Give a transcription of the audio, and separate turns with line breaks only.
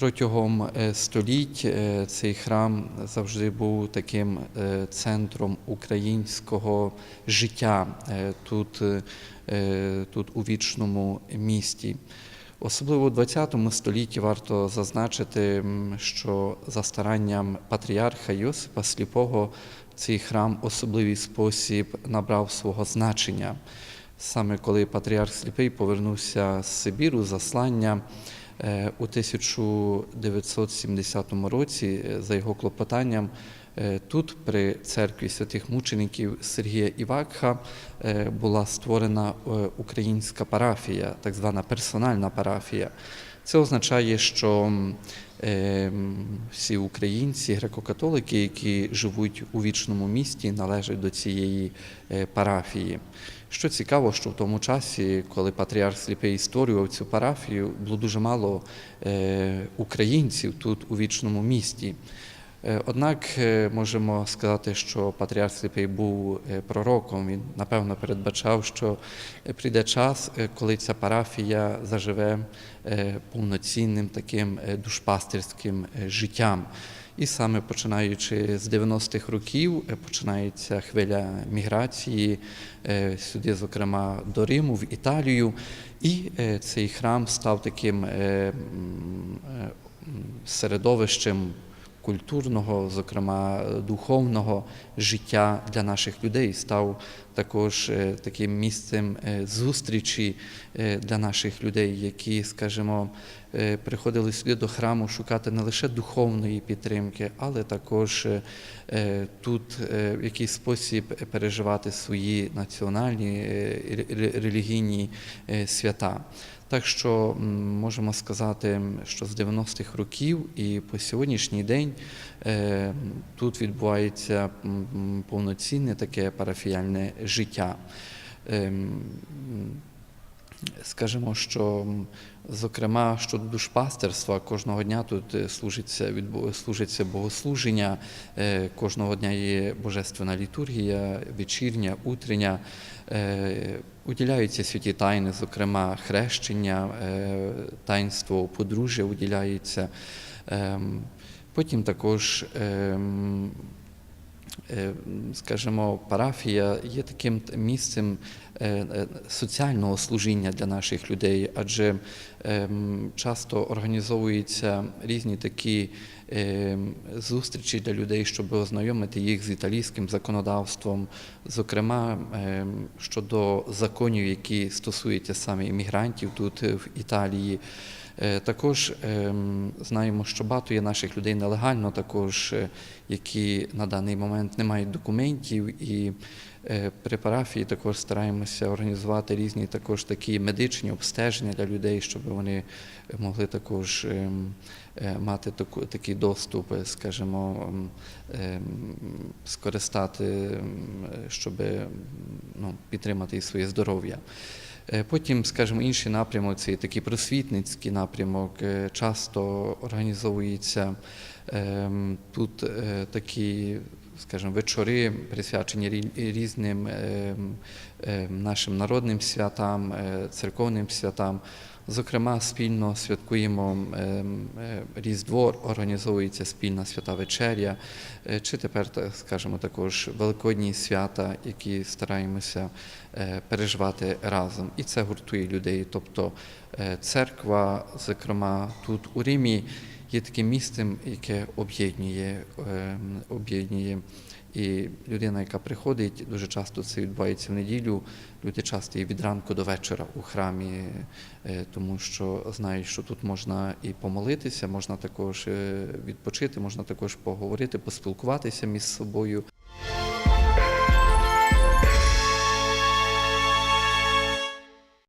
Протягом е, століть е, цей храм завжди був таким е, центром українського життя тут, тут у вічному місті. Особливо у ХХ столітті варто зазначити, що за старанням патріарха Йосипа Сліпого цей храм особливий спосіб набрав свого значення. Саме коли патріарх Сліпий повернувся з Сибіру, заслання, У 1970 році, е, за його клопотанням, е, тут, при церкві святих мучеників Сергія Івакха, е, була створена е, українська парафія, так звана персональна парафія. Це означає, що е, всі українці, греко-католики, які живуть у вічному місті, належать до цієї е, парафії. Що цікаво, що в тому часі, коли патріарх Сліпий створював цю парафію, було дуже мало е, українців тут у вічному місті. Е, Однак е, можемо сказати, що патріарх Сліпий був е, пророком. Він напевно передбачав, що прийде час, коли ця парафія заживе повноцінним таким душпастирським е, життям. І саме починаючи з 90-х років починається хвиля міграції сюди, зокрема до Риму, в Італію. І цей храм став таким середовищем культурного, зокрема духовного життя для наших людей, став також е, таким місцем е, зустрічі е, для наших людей, які, скажімо, приходили сюди до храму шукати не лише духовної підтримки, але також тут в якийсь спосіб переживати свої національні ре- ре- релігійні свята. Так що можемо сказати, що з 90-х років і по сьогоднішній день е, тут відбувається повноцінне таке парафіяльне життя. Ем, Скажімо, що зокрема щодо душпастерства, кожного дня тут е, служиться служиться богослуження, е, кожного дня є божественна літургія, вечірня, утрення. Е, Уділяються святі тайни, зокрема хрещення, таїнство подружжя уділяється. Ем, Потім також ем, скажімо, парафія є таким місцем соціального служіння для наших людей, адже ем, часто організовуються різні такі ем, зустрічі для людей, щоб ознайомити їх з італійським законодавством, зокрема ем, щодо законів, які стосуються саме іммігрантів тут е, в Італії. Е, Також знаємо, що багато є наших людей нелегально, також е, які на даний момент не мають документів, і е, при парафії також стараємося організувати різні також такі медичні обстеження для людей, щоб вони могли також ем, е, мати такий доступ, е, скажімо, ем, ем, скористати, щоб ну, підтримати своє здоров'я. Е, Потім, скажімо, інший напрямок це такий просвітницький напрямок. Е, Часто організовується тут е, такі, скажімо, вечори, присвячені рі- різним ем, ем, нашим народним святам, е, церковним святам. Зокрема, спільно святкуємо ем, е, Різдво, організовується спільна свята вечеря, е, чи тепер, скажімо, також великодні свята, які стараємося переживати разом. І це гуртує людей. Тобто церква, зокрема, тут у Римі є таким місцем, яке об'єднує, ем, об'єднує. І людина, яка приходить, дуже часто це відбувається в неділю. Люди часто і від ранку до вечора у храмі, е, тому що знають, що тут можна і помолитися, можна також е, відпочити, можна також поговорити, поспілкуватися між собою.